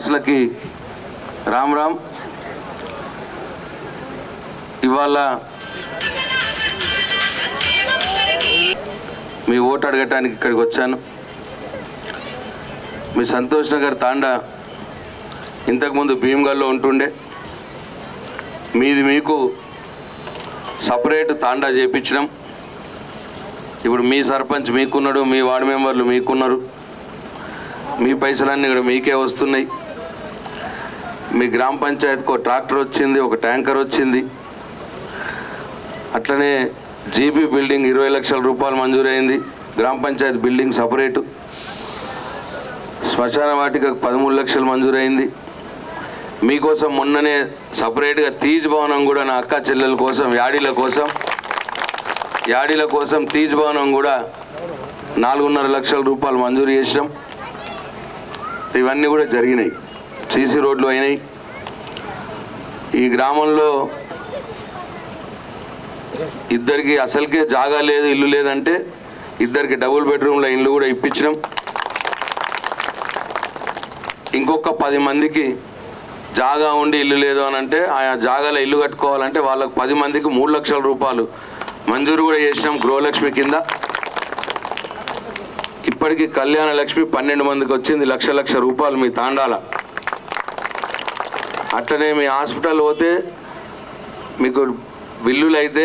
రామ్ వాసులకి రామ్ రామ్. ఇవాళ మీ ఓటు అడగటానికి ఇక్కడికి వచ్చాను. మీ సంతోష్ నగర్ తాండా ఇంతకుముందు భీమ్గల్లో ఉంటుండే. మీది మీకు సపరేట్ తాండా చేపించినాం. ఇప్పుడు మీ సర్పంచ్ మీకున్నాడు మీ వార్డు మెంబర్లు మీకున్నారు. మీ పైసలన్నీ ఇక్కడ మీకే వస్తున్నాయి. మీ గ్రామ పంచాయతీకి ఒక ట్రాక్టర్ వచ్చింది ఒక ట్యాంకర్ వచ్చింది. అట్లనే జీబీ బిల్డింగ్ ఇరవై లక్షల రూపాయలు మంజూరైంది. గ్రామ పంచాయతీ బిల్డింగ్ సపరేటు. శ్మశాన వాటిక పదమూడు లక్షలు మంజూరైంది. మీకోసం మొన్ననే సపరేట్గా తీజ్ భవనం కూడా నా అక్క చెల్లెల కోసం యాడీల కోసం యాడీల కోసం తీజ్ భవనం కూడా నాలుగున్నర లక్షల రూపాయలు మంజూరు చేసినాం. ఇవన్నీ కూడా జరిగినాయి. సీసీ రోడ్లు అయినాయి. ఈ గ్రామంలో ఇద్దరికి అసలుకే జాగా లేదు ఇల్లు లేదంటే ఇద్దరికి డబుల్ బెడ్రూమ్ల ఇల్లు కూడా ఇప్పించినాం. ఇంకొక పది మందికి జాగా ఉండి ఇల్లు లేదు అని అంటే ఆయా జాగాలో ఇల్లు కట్టుకోవాలంటే వాళ్ళకు పది మందికి మూడు లక్షల రూపాయలు మంజూరు కూడా చేసినాం గృహలక్ష్మి కింద. ఇప్పటికీ కళ్యాణ లక్ష్మి పన్నెండు మందికి వచ్చింది లక్ష లక్ష రూపాయలు మీ తాండాల. అట్లనే మీ హాస్పిటల్ పోతే మీకు బిల్లులు అయితే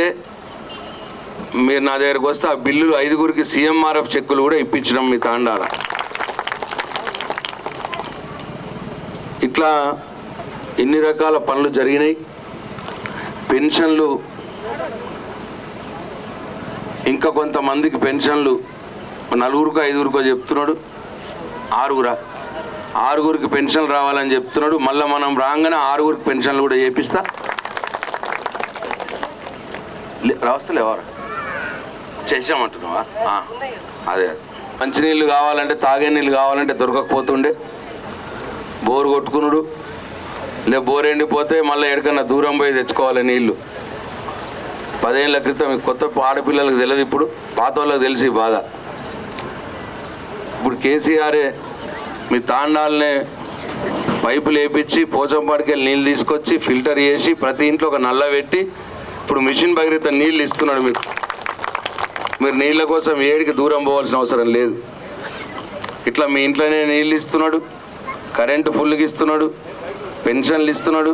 మీరు నా దగ్గరకు వస్తే ఆ బిల్లులు ఐదుగురికి సీఎంఆర్ఎఫ్ చెక్కులు కూడా ఇప్పించడం మీ తాండాల. ఇట్లా ఇన్ని రకాల పనులు జరిగినాయి? పెన్షన్లు ఇంకా కొంతమందికి పెన్షన్లు నలుగురికో ఐదుగురికో చెప్తున్నాడు. ఆరుగురా? ఆరుగురికి పెన్షన్ రావాలని చెప్తున్నాడు. మళ్ళీ మనం రాగానే ఆరుగురికి పెన్షన్లు కూడా చేపిస్తా. లే- రావస్తలేవారా చేసామంటున్నావా అదే. మంచినీళ్ళు కావాలంటే తాగే నీళ్ళు కావాలంటే దొరకకపోతుండే. బోరు కొట్టుకునుడు. లే బోర్ ఎండిపోతే మళ్ళీ ఎక్కడికన్నా దూరం పోయి తెచ్చుకోవాలి నీళ్ళు. పదేళ్ళ క్రితం కొత్త ఆడపిల్లలకు తెలియదు ఇప్పుడు. పాత వాళ్ళకి తెలిసి బాధ. ఇప్పుడు కేసీఆరే మీ తాండాలనే పైపులు వేపించి పోచంపాడికి వెళ్ళి నీళ్ళు తీసుకొచ్చి ఫిల్టర్ చేసి ప్రతి ఇంట్లో ఒక నల్ల పెట్టి ఇప్పుడు మిషన్ భగీరథ నీళ్ళు ఇస్తున్నాడు మీకు. మీరు నీళ్ళ కోసం ఏడికి దూరం పోవాల్సిన అవసరం లేదు. ఇట్లా మీ ఇంట్లోనే నీళ్ళు ఇస్తున్నాడు కరెంటు ఫుల్గా ఇస్తున్నాడు పెన్షన్లు ఇస్తున్నాడు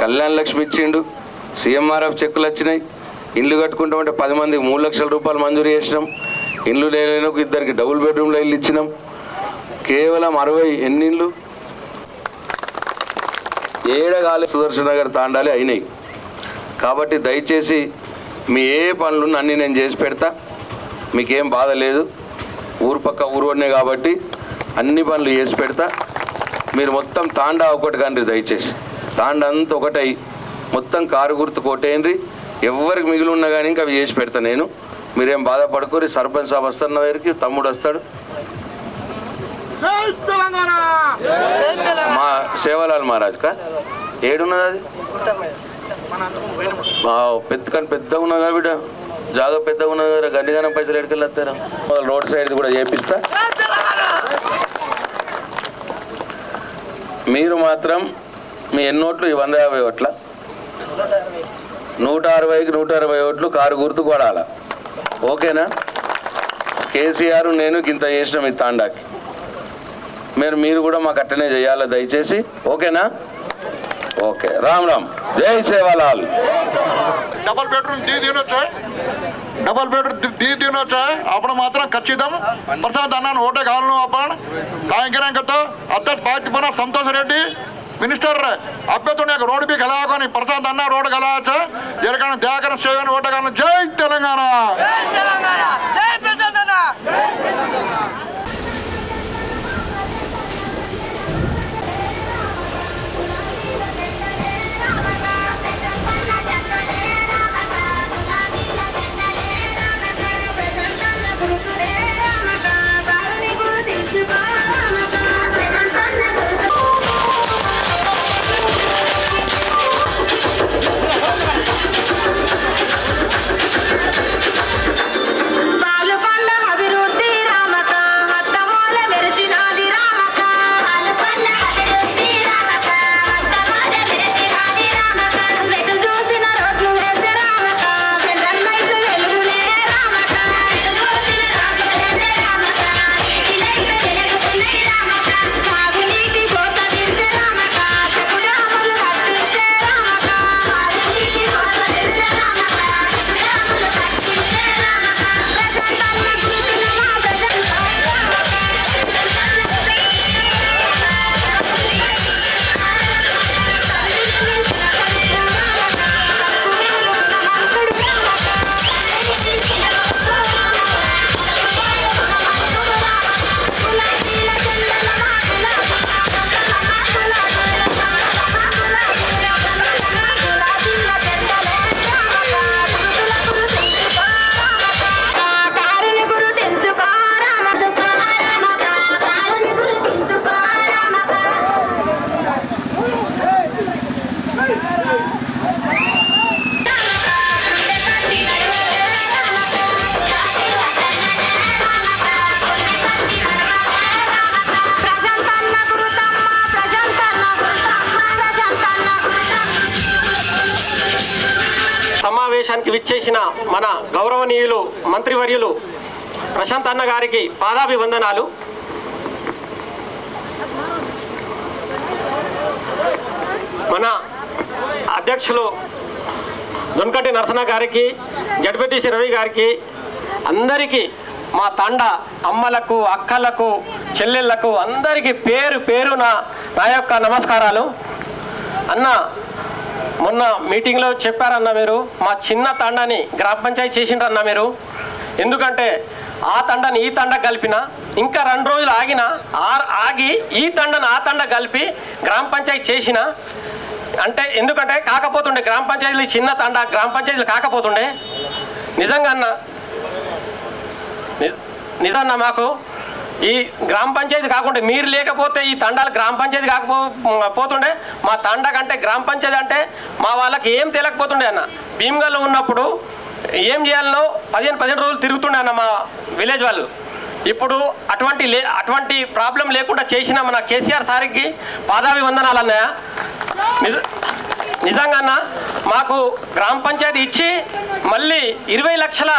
కళ్యాణ లక్ష్మి ఇచ్చిండు సీఎంఆర్ఎఫ్ చెక్కులు వచ్చినాయి. ఇల్లు కట్టుకుంటామంటే పది మందికి మూడు లక్షల రూపాయలు మంజూరు చేసినాం. ఇల్లు లేని ఇద్దరికి డబుల్ బెడ్రూమ్లో ఇల్లు ఇచ్చినాం. కేవలం అరవై ఎన్నిళ్ళు? ఏడగాలి సుదర్శన్ నగర్ తాండాలి అయినాయి. కాబట్టి దయచేసి మీ ఏ పనులు అన్నీ నేను చేసి పెడతా. మీకేం బాధ లేదు. ఊరు పక్క ఊరోనే కాబట్టి అన్ని పనులు చేసి పెడతా. మీరు మొత్తం తాండా ఒకటి కండ్రి దయచేసి. తాండా అంతా ఒకటై. మొత్తం కారు గుర్తు కొట్టేయండి ఎవరికి మిగిలి ఉన్నా కానీ ఇంకా అవి చేసి పెడతా నేను. మీరేం బాధపడుకోరు సర్పంచ్ సాబ్ వస్తున్న వారికి తమ్ముడు వస్తాడు. మా సేవలాల్ మహారాజ్ కా? ఏడున్నది అది? పెద్ద కానీ పెద్దగా ఉన్నా కదా బిడ్డ. జాగా పెద్దగా ఉన్నది కదా గండిగానం పైసలు ఎక్కడికి రోడ్ సైడ్ కూడా చేపిస్తా. మీరు మాత్రం మీ ఎన్నోట్లు ఈ వంద యాభై ఓట్ల? నూట అరవైకి నూట అరవై ఓట్లు కారు గుర్తు కొడాల ఓకేనా? కేసీఆర్ నేను గింత చేసినాం ఈ తాండాకి. మీరు మీరు కూడా మాకు అట్టనే చేయాలి దయచేసి? ఓకేనా? ఓకే. రామ్ రామ్. జై సేవాలాల్. డబల్ బెడ్రూమ్ డి తినొచ్చా డబల్ బెడ్రూమ్ డి తినొచ్చా అప్పుడు మాత్రం ఖచ్చితం. ప్రసాద్ అన్నాను ఓటే కాలను అప్పుడు సాయంకాలంతో అత్త బాధ్యపన సంతోష్ రెడ్డి. మినిస్టర్ అభ్యర్థుని రోడ్డు మీకు ఎలా కానీ ప్రశాంత్ అన్న రోడ్డు కలాచా ఎరకాన దేకన సేవన్ ఓటగాన జై తెలంగాణ. జై తెలంగాణ. జై అన్న. ఇచ్చేసిన మన గౌరవనీయులు మంత్రివర్యులు ప్రశాంత్ అన్న గారికి పాదాభివందనాలు. మన అధ్యక్షులు దొనకటి నరసన గారికి జడ్పతిసి రవి గారికి అందరికీ మా తండ అమ్మలకు అక్కలకు చెల్లెళ్ళకు అందరికీ పేరు పేరున నా యొక్క నమస్కారాలు. అన్న మొన్న మీటింగ్లో చెప్పారన్న మీరు మా చిన్న తండని గ్రామ పంచాయతీ చేసిండ్రన్న మీరు. ఎందుకంటే ఆ తండని ఈ తండ కలిపిన ఇంకా రెండు రోజులు ఆగిన ఆగి ఈ తండను ఆ తండ కలిపి గ్రామ పంచాయతీ చేసిన అంటే ఎందుకంటే కాకపోతుండే గ్రామ పంచాయతీలు చిన్న తండ గ్రామ పంచాయతీలు కాకపోతుండే. నిజంగా అన్న ని- మాకు ఈ గ్రామ పంచాయతీ కాకుండా మీరు లేకపోతే ఈ తండాలు గ్రామ పంచాయతీ కాకపో పోతుండే? మా తండ కంటే గ్రామ పంచాయతీ అంటే మా వాళ్ళకి ఏం తెలియకపోతుండే అన్న. భీమగల్లో ఉన్నప్పుడు ఏం చేయాలనో పదిహేను పదిహేను రోజులు తిరుగుతుండే అన్న మా విలేజ్ వాళ్ళు. ఇప్పుడు అటువంటి లే అటువంటి ప్రాబ్లం లేకుండా చేసిన మన కేసీఆర్ సార్కి పాదాభివందనాలు అన్నయ్య. నిజ నిజంగా మాకు గ్రామ పంచాయతీ ఇచ్చి మళ్ళీ ఇరవై లక్షల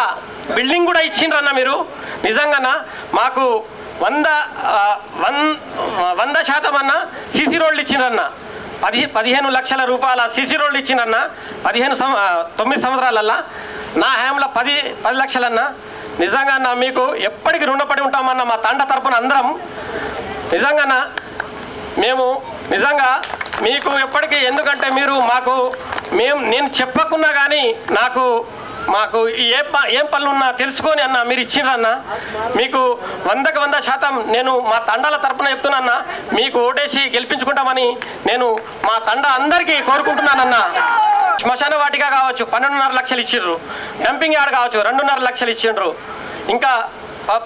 బిల్డింగ్ కూడా ఇచ్చిండ్రన్న మీరు. నిజంగానా మాకు వంద వన్ వంద శాతం అన్న సీసీ రోడ్లు ఇచ్చిండ్రన్న. పది పదిహేను లక్షల రూపాయల సీసీ రోడ్లు ఇచ్చిండ్రన్న. పదిహేను సం తొమ్మిది సంవత్సరాలల్లా. నా హయాంలో పది పది లక్షలన్న. నిజంగా అన్న మీకు ఎప్పటికీ రుణపడి ఉంటామన్న మా తండ తరపున అందరం. నిజంగానా మేము నిజంగా మీకు ఎప్పటికీ ఎందుకంటే మీరు మాకు మేము నేను చెప్పకున్నా కానీ నాకు మాకు ఏ ఏం పనులు ఉన్నా తెలుసుకొని అన్న మీరు ఇచ్చిండ్రన్న మీకు వందకు వంద శాతం నేను మా తండాల తరపున చెప్తున్నా మీకు ఓటేసి గెలిపించుకుంటామని నేను మా తండ అందరికీ కోరుకుంటున్నానన్న. శ్మశాన వాటిగా కావచ్చు పన్నెండున్నర లక్షలు ఇచ్చిండ్రు డంపింగ్ యార్డ్ కావచ్చు రెండున్నర లక్షలు ఇచ్చిండ్రు ఇంకా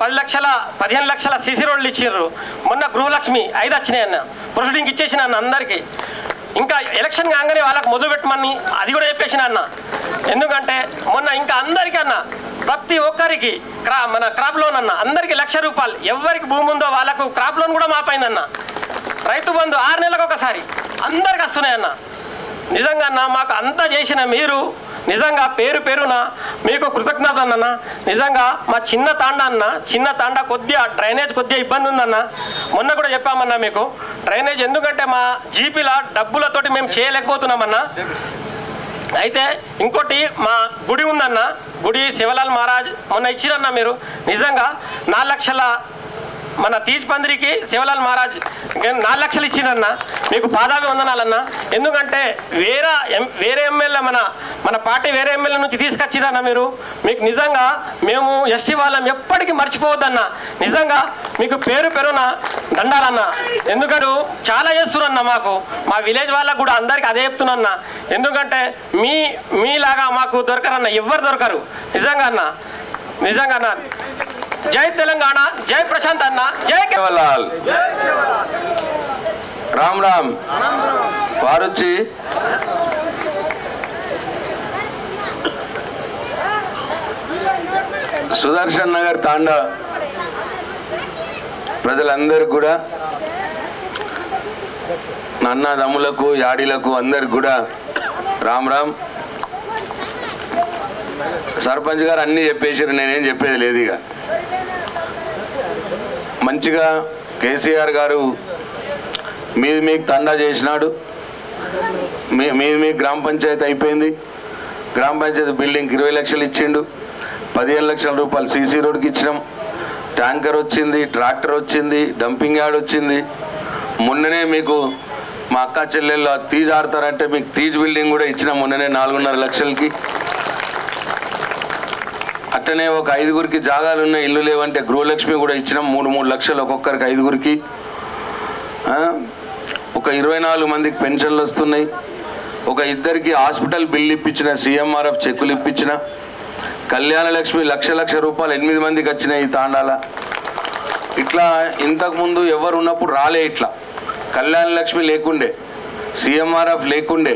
పది లక్షల పదిహేను లక్షల సీసీ రోడ్లు ఇచ్చిండ్రు మొన్న గృహలక్ష్మి ఐదు వచ్చినాయి అన్న ప్రొసీడింగ్ ఇచ్చేసిన అన్న అందరికీ. ఇంకా ఎలక్షన్ కాగానే వాళ్ళకి మొదలు పెట్టమని అది కూడా చెప్పేసిన అన్న. ఎందుకంటే మొన్న ఇంకా అందరికీ అన్న ప్రతి ఒక్కరికి క్రా మన క్రాప్ లోన్ అన్న అందరికీ లక్ష రూపాయలు. ఎవరికి భూమి ఉందో వాళ్ళకు క్రాప్ లోన్ కూడా మాపైందన్న రైతు బంధు ఆరు నెలలకు ఒకసారి అందరికి వస్తున్నాయన్న నిజంగా అన్న మాకు అంతా చేసిన మీరు నిజంగా పేరు పేరున మీకు కృతజ్ఞత అన్న నిజంగా మా చిన్న తాండ అన్న చిన్న తాండ కొద్దిగా డ్రైనేజ్ కొద్దిగా ఇబ్బంది ఉందన్న మొన్న కూడా చెప్పామన్నా మీకు డ్రైనేజ్ ఎందుకంటే మా జీపీల డబ్బులతోటి మేము చేయలేకపోతున్నామన్నా. అయితే ఇంకోటి మా గుడి ఉందన్న గుడి శివలాల్ మహారాజ్ మొన్న ఇచ్చిరన్న మీరు నిజంగా నాలుగు లక్షల మన తీజ్ పందిరికి శివలాల్ మహారాజ్ నాలుగు లక్షలు ఇచ్చిరన్న మీకు పాదాభి వందనాలన్న ఎందుకంటే వేరే ఎం- వేరే ఎమ్మెల్యే మన మన పార్టీ వేరే ఎమ్మెల్యే నుంచి తీసుకొచ్చిరన్న మీరు. మీకు నిజంగా మేము ఎస్టీ వాళ్ళం ఎప్పటికీ మర్చిపోవద్దన్న. నిజంగా మీకు పేరు పెరున దండాలన్న. ఎందుకంటే చాలా చేస్తున్నా మాకు. మా విలేజ్ వాళ్ళకు కూడా అందరికి అదే చెప్తున్నా ఎందుకంటే మీ మీలాగా మాకు దొరకరన్న. ఎవ్వరు దొరకరు. నిజంగా అన్న. నిజంగా అన్న. జై తెలంగాణ జై ప్రశాంత్ అన్న జై కేవలాల్ రామ్ రామ్. వారొచ్చి సుదర్శన్ నగర్ తాండా. ప్రజలందరికీ కూడా నా యాడీలకు అందరికి కూడా రామ్ రామ్. సర్పంచ్ గారు అన్నీ చెప్పేసారు నేనేం చెప్పేది లేదు ఇక. మంచిగా కేసీఆర్ గారు మీది మీకు తండా చేసినాడు. మీ మీది మీకు గ్రామ పంచాయతీ అయిపోయింది. గ్రామ పంచాయతీ బిల్డింగ్కి ఇరవై లక్షలు ఇచ్చిండు. పదిహేను లక్షల రూపాయలు సీసీ రోడ్కి ఇచ్చినాం. ట్యాంకర్ వచ్చింది ట్రాక్టర్ వచ్చింది డంపింగ్ యార్డ్ వచ్చింది. మొన్ననే మీకు మా అక్క చెల్లెళ్ళు తీజ్ ఆడతారంటే మీకు తీజ్ బిల్డింగ్ కూడా ఇచ్చినాం మొన్ననే నాలుగున్నర లక్షలకి. అట్టనే ఒక ఐదుగురికి జాగాలు ఉన్న ఇల్లు లేవంటే గృహలక్ష్మి కూడా ఇచ్చినాం మూడు మూడు లక్షలు ఒక్కొక్కరికి ఐదుగురికి. ఒక ఇరవై నాలుగు మందికి పెన్షన్లు వస్తున్నాయి. ఒక ఇద్దరికి హాస్పిటల్ బిల్లు ఇప్పించిన సీఎంఆర్ఎఫ్ చెక్కులు ఇప్పించిన. కళ్యాణ లక్ష్మి లక్ష లక్ష రూపాయలు ఎనిమిది మందికి వచ్చినాయి ఈ తాండాల. ఇట్లా ఇంతకుముందు ఎవరు ఉన్నప్పుడు రాలే ఇట్లా. కళ్యాణ లక్ష్మి లేకుండే సీఎంఆర్ఎఫ్ లేకుండే.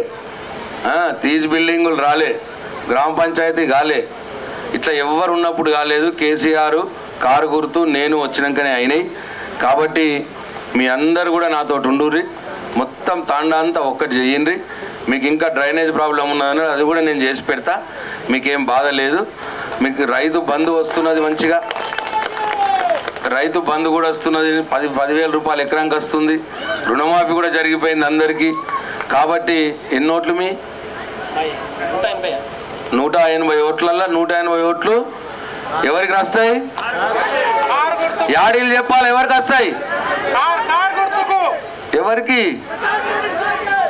తీజ్ బిల్డింగులు రాలే గ్రామ పంచాయతీ కాలే. ఇట్లా ఎవరు ఉన్నప్పుడు కాలేదు. కేసీఆర్ కారు గుర్తు నేను వచ్చినాకనే అయినాయి. కాబట్టి మీ అందరు కూడా నాతో ఉండుర్రి. మొత్తం తాండా అంతా ఒక్కటి చేయండి మీకు ఇంకా డ్రైనేజ్ ప్రాబ్లం ఉన్నదని అది కూడా నేను చేసి పెడతా. మీకేం బాధ లేదు. మీకు రైతు బంధు వస్తున్నది మంచిగా. రైతు బంధు కూడా వస్తున్నది. పది పదివేల రూపాయలు ఎకరానికి వస్తుంది. రుణమాఫీ కూడా జరిగిపోయింది అందరికీ. కాబట్టి ఎన్నోట్లు మీ? నూట ఎనభై ఓట్లల్లో నూట ఎనభై ఓట్లు ఎవరికి వస్తాయి యాడీలు చెప్పాలి ఎవరికి వస్తాయి? ఎవరికి?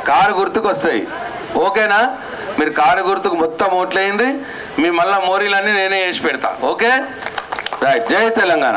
కారు గుర్తుకు వస్తాయి. ఓకేనా? మీరు కారు గుర్తుకు మొత్తం ఓట్లేయండి. మీ మళ్ళా మోరీలన్నీ నేనే వేసి పెడతా. ఓకే? జై తెలంగాణ.